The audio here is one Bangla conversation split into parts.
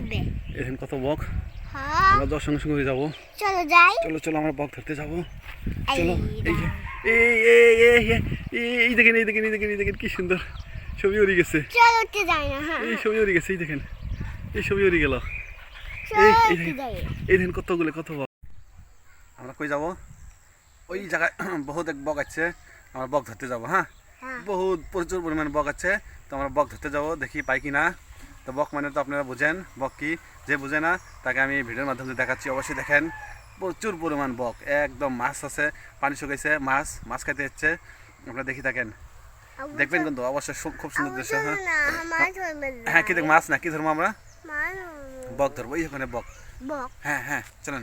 দিবে। এখানে কত বক। হ্যাঁ। আমরা দশ সঙ্গে যাব। চলো যাই। চলো চলো আমরা বক ধরতে যাব। এই চলো এই যে না। এই দেখেন এই দেখেন এই দেখেন এই দেখেন কি সুন্দর। ছবি উড়ে গেছে। চলো তো যাই না হ্যাঁ। এই ছবি উড়ে গেছে এই দেখেন। এই ছবি উড়ে গেল। এই- এই দেখেন। যাই। এই দেখেন কতগুলো কত বক। আমরা কই যাব? ওই জায়গায় বহুত এক বক আছে আমরা বক ধরতে যাব হ্যাঁ? হ্যাঁ। বহুত প্রচুর পরিমাণে বক আছে তো আমরা বক ধরতে যাব দেখি পাই কি না তো বক মানে তো আপনারা বুঝেন বক কি? যে বুঝে না তাকে আমি ভিডিওর মাধ্যমে দেখাচ্ছি। অবশ্যই দেখেন প্রচুর পরিমাণ বক একদম মাছ আছে পানি শুকাইছে মাছ মাছ খাইতে হচ্ছে। আপনারা দেখি থাকেন। দেখবেন কিন্তু অবশ্যই খুব সুন্দর দৃশ্য হ্যাঁ? হ্যাঁ কি দেখ মাছ না কি ধরবো আমরা? বক ধরবো এই ওখানে বক। হ্যাঁ হ্যাঁ চলেন।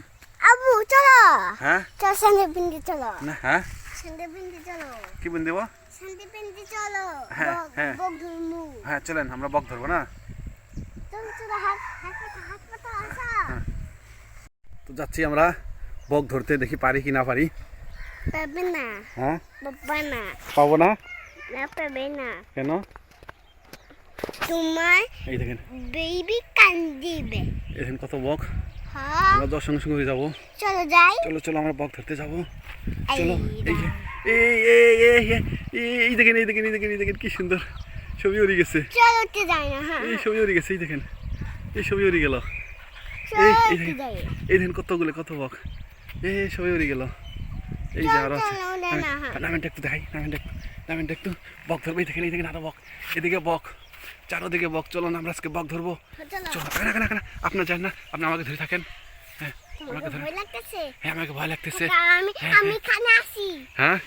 আবু চলো। হ্যাঁ? চল সন্ধে পিন্ডি চলো। না হ্যাঁ? সন্ধে পিন্ডি চলো। কি দেবো সন্ধে পিন্ডি চলো। হ্যাঁ, হ্যাঁ। বক ধরমু হ্যাঁ চলেন আমরা বক ধরবো না? তো যাচ্ছি আমরা বক ধরতে দেখি পারি কি না পারি। পাবে না। হ্যাঁ? বাবা না। পাবো না? না পাবে না। কেন? তোমার এই দেখেন। বেবি কান্দিবে কত বক। হ্যাঁ। আমরা দশ সঙ্গে সঙ্গে যাব। চলো যাই। চলো চলো আমরা বক ধরতে যাব। চলো এই। এই এই এই দেখেন এই দেখেন এই দেখেন এই দেখেন কি সুন্দর। ছবি উড়ে গেছে। চলো যাই না হ্যাঁ। এই ছবি উড়ে গেছে এই দেখেন। এই ছবি উড়ে গেল। এই দেখেন এই দেখেন কতগুলো কত বক। এই ছবি উড়ে গেল। এই যে আরও আছে। হ্যাঁ। একটু দেখাই নামেনটা একটু নামেনটা একটু। বক ধরবো এই দেখেন এই দেখেন আরও বক। এদিকে বক। চারোদিকে বক। চলো না আমরা আজকে বক ধরবো। চলো। চলো না না না আপনার যান না আপনি আমাকে ধরে থাকেন। হ্যাঁ আমাকে ধরে হ্যাঁ আমাকে ভয় লাগতেছে। হ্যাঁ, হ্যাঁ।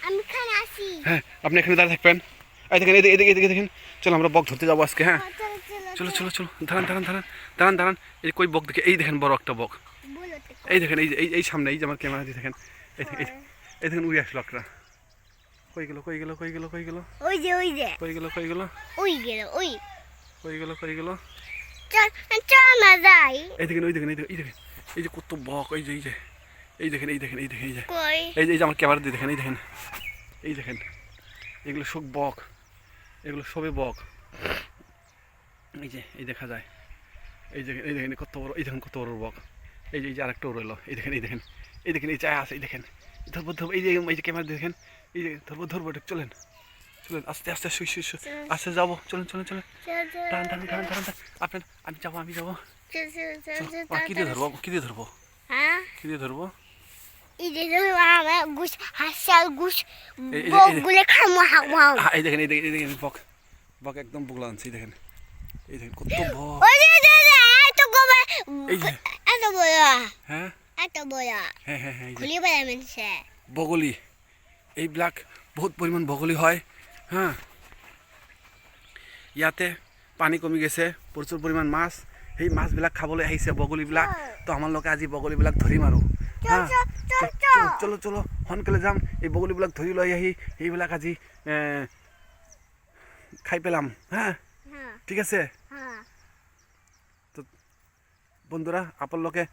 হ্যাঁ? আপনি এখানে দাঁড়িয়ে থাকবেন। এই দেখেন এদিকে এদিকে এদিকে দেখেন চলো আমরা বক ধরতে যাব আজকে হ্যাঁ। চলো চলো চলো। দাঁড়ান দাঁড়ান দাঁড়ান। দাঁড়ান দাঁড়ান। এই কই বক দেখে? এই দেখেন বড় একটা বক। এই দেখেন এই যে- এই এই সামনে এই যে আমার ক্যামেরা দিয়ে দেখেন। এই দেখেন, এই দেখেন, উড়ে আসলো একটা কই গেল কই গেল কই গেল কই গেল? ওই যে ওই যে। কই গেল কই গেল? ওই গেল ওই। কই গেল কই গেল? চল চল না যাই। এই দেখেন ওই দেখেন এই দেখেন এই দেখেন। এই যে কত বক এই যে এই যে। এই দেখেন এই দেখেন এই দেখেন এই যে। এই যে এই যে আমার ক্যামেরা দিয়ে দেখেন এই দেখেন। এই দেখেন। এগুলো সব বক। এগুলো সবে বক। এই যে এই দেখা যায়। এই যে এই দেখেন কত বড় এই দেখেন কত বড় বক এই যে এই যে আরেকটা রইল এই দেখেন এই দেখেন এই দেখেন এই চায় আছে এই দেখেন। ধরবো ধরবো এই যে এই যে ক্যামেরা দেখেন এই যে ধরবো ধরবো এটা চলেন। চলেন আস্তে আস্তে শুই শুই শুই। আস্তে যাব। চলেন চলেন চলেন। চল চল। টান টান টান টান টান আপনার আমি যাব আমি যাব। কি দিয়ে ধরবো কি দিয়ে ধরবো? হ্যাঁ? কি দিয়ে ধরবো? এই দেখেন এই দেখেন এই দেখেন বক। বক একদম বুগলা আনছে এই দেখেন। এই দেখেন কত ওই যে এত গোবে। এত হ্যাঁ? এত হ্যাঁ হ্যাঁ হ্যাঁ খুলি বগলি। এইবিলাক বহুত পৰিমাণ বগলি হয় হা ইয়াতে পানী কমি গৈছে প্ৰচুৰ পৰিমাণ মাছ। সেই মাছবিলাক খাবলৈ আহিছে বগলীবিলাক। তো আমালোকে আজি বগলীবিলাক ধৰিম আৰু চল, চল, সোনকালে যাম। এই বগলীবিলাক ধৰি লৈ আহি সেইবিলাক আজি খাই পেলাম হা? হ্যাঁ ঠিক আছে? হ্যাঁ বন্ধুরা আপোনালোকে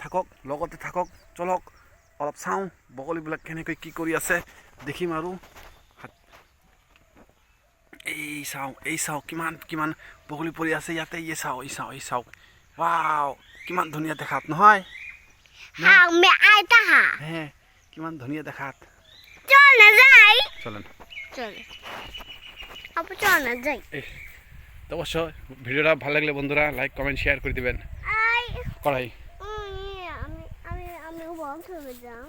থাকক লগতে থাকক চলক অলপ চাওঁ বগলীবিলাক কেনেকৈ কি কৰি আছে দেখিম আৰু। এই চাওঁ এই চাওঁ কিমান কিমান বগলী পৰি আছে ইয়াতে এই চাওঁ এই চাওঁ এই চাওঁ। ৱাও কিমান ধুনীয়া দেখাত নহয়? হ্যাঁ হ্যাঁ কিমান ধুনীয়া দেখাত। চল না যাই। চলেন। চল। আপু চল না যাই। অবশ্যই ভিডিওটা ভালো লাগলে বন্ধুরা লাইক কমেন্ট শেয়ার করে দেবেন। করাই আমি আমি আমি বন্ধ হয়ে যাও